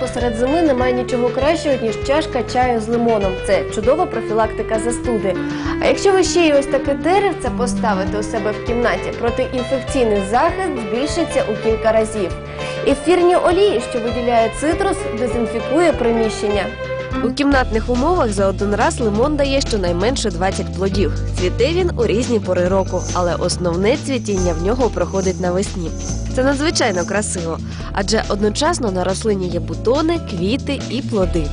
посеред зими немає нічого кращого, ніж чашка чаю з лимоном. Це чудова профілактика застуди. А якщо ви ще й ось таке деревце поставите у себе в кімнаті, протиінфекційний захист збільшиться у кілька разів. Ефірні олії, що виділяє цитрус, дезінфікує приміщення. У кімнатних умовах за один раз лимон дає щонайменше 20 плодів. Цвіте він у різні пори року, але основне цвітіння в нього проходить навесні. Це надзвичайно красиво, адже одночасно на рослині є бутони, квіти і плоди.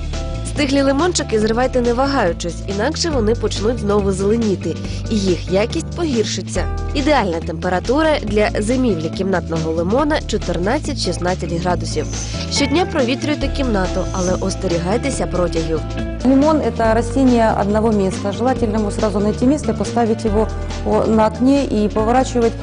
Стиглі лимончики зривайте не вагаючись, інакше вони почнуть знову зеленіти, і їх якість погіршиться. Ідеальна температура для зимівлі кімнатного лимона 14-16 градусів. Щодня провітрюйте кімнату, але остерігайтеся протягів. Лимон – это растение одного места. Желательно ему сразу найти место, поставить его на окне и поворачивать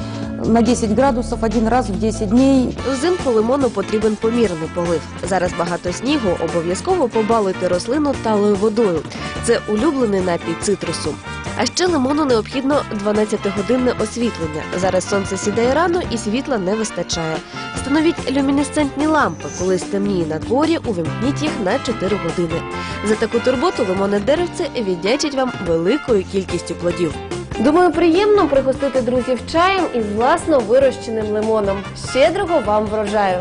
на 10 градусов один раз в 10 дней. Взимку лимону потрібен помірний полив. Зараз багато снігу, обов'язково побалуйте рослину талою водою. Це улюблений напій цитрусу. А ще лимону необхідно 12-годинне освітлення. Зараз сонце сідає рано і світла не вистачає. Встановіть люмінесцентні лампи. Коли стемніє на дворі, увімкніть їх на 4 години. За таку турботу лимонне деревце віддячить вам великою кількістю плодів. Думаю, приємно пригостити друзів чаєм із власно вирощеним лимоном. Щедрого вам врожаю!